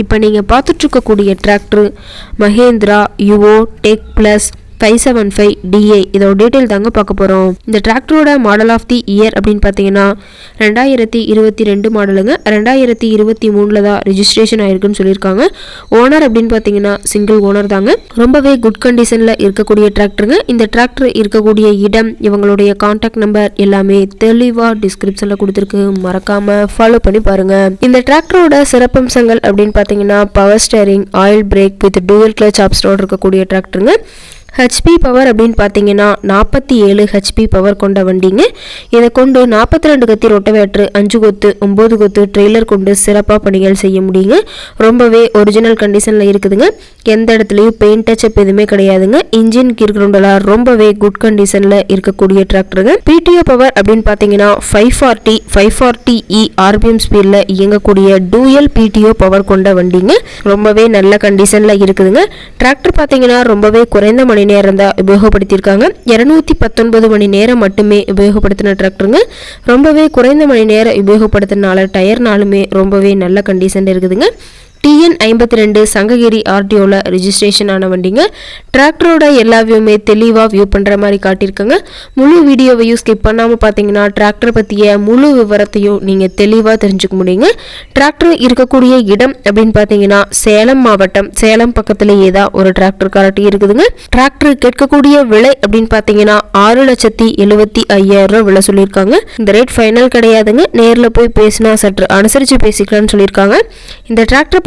இப்போ நீங்கள் பார்த்துட்ருக்கக்கூடிய tractor Mahindra Yuvo tech plus five seven five D A detail தாங்க பார்க்க போகிறோம் இந்த டிராக்டரோட மாடல் ஆஃப் தி இயர் அப்படின்னு பார்த்தீங்கன்னா ரெண்டாயிரத்தி இருபத்தி ரெண்டு மாடலுங்க ரெண்டாயிரத்தி இருபத்தி மூணில் தான் ரிஜிஸ்ட்ரேஷன் ஆயிருக்குன்னு சொல்லியிருக்காங்க. ஓனர் அப்படின்னு பார்த்தீங்கன்னா சிங்கிள் ஓனர் தாங்க. ரொம்பவே குட் கண்டிஷனில் இருக்கக்கூடிய டிராக்டருங்க இந்த டிராக்டர் இருக்கக்கூடிய இடம் இவங்களுடைய காண்டாக்ட் நம்பர் எல்லாமே தெளிவாக டிஸ்கிரிப்ஷனில் கொடுத்துருக்கு. மறக்காமல் ஃபாலோ பண்ணி பாருங்கள் இந்த டிராக்டரோட சிறப்பம்சங்கள் அப்படின்னு பார்த்தீங்கன்னா power steering oil brake with dual clutch ஆப்ஸ்டோட இருக்கக்கூடிய டிராக்டருங்க ஹெச்பி பவர் அப்படின்னு பார்த்தீங்கன்னா நாற்பத்தி ஏழு ஹெச்பி பவர் கொண்ட வண்டிங்க. இதை கொண்டு நாற்பத்தி ரெண்டு கத்தி ரொட்டவேட்ரு அஞ்சு கொத்து ஒம்பது கொத்து ட்ரெய்லர் கொண்டு சிறப்பாக பணிகள் செய்ய முடியுங்க. ரொம்பவே ஒரிஜினல் கண்டிஷனில் இருக்குதுங்க. எந்த இடத்துலையும் பெயிண்ட் டச்சப் எதுவுமே கிடையாதுங்க. இன்ஜின் கீர்கிரவுண்டெல்லாம் ரொம்பவே குட் கண்டிஷனில் இருக்கக்கூடிய டிராக்டருங்க பிடிஓ பவர் அப்படின்னு பார்த்தீங்கன்னா five forty five forty E RPM ஸ்பீடில் இயங்கக்கூடிய டூயல் பிடிஓ பவர் கொண்ட வண்டிங்க. ரொம்பவே நல்ல கண்டிஷனில் இருக்குதுங்க. டிராக்டர் பார்த்தீங்கன்னா ரொம்பவே குறைந்த மணி நேரம் தான் உபயோகப்படுத்தியிருக்காங்க. இரநூத்தி பத்தொன்பது மணி நேரம் மட்டுமே உபயோகப்படுத்தின டிராக்டருங்க. ரொம்பவே குறைந்த மணி நேரம் உபயோகப்படுத்தினால டயர்னாலுமே ரொம்பவே நல்ல கண்டிஷன் இருக்குதுங்க. டிஎன் ஐம்பத்தி ரெண்டு சங்ககிரி ஆர்டிஓவில் ரிஜிஸ்ட்ரேஷன் ஆன வண்டிங்க. டிராக்டரோட எல்லா வியூமே தெளிவாக வியூ பண்ணுற மாதிரி காட்டியிருக்கங்க. முழு வீடியோவையும் ஸ்கிப் பண்ணாமல் பார்த்தீங்கன்னா டிராக்டர் பற்றிய முழு விவரத்தையும் நீங்கள் தெளிவாக தெரிஞ்சுக்க முடியுங்க. டிராக்டர் இருக்கக்கூடிய இடம் அப்படின்னு பார்த்தீங்கன்னா சேலம் மாவட்டம். சேலம் பக்கத்துலேயே தான் ஒரு டிராக்டர் காரட்டி இருக்குதுங்க. டிராக்டர் கேட்கக்கூடிய விலை அப்படின்னு பார்த்தீங்கன்னா ஆறு லட்சத்தி எழுபத்தி ஐயாயிரம் ரூபா விலை சொல்லியிருக்காங்க. இந்த ரேட் ஃபைனல் கிடையாதுங்க. நேரில் போய் பேசினா சற்று அனுசரித்து பேசிக்கலாம்னு சொல்லியிருக்காங்க. இந்த டிராக்டர்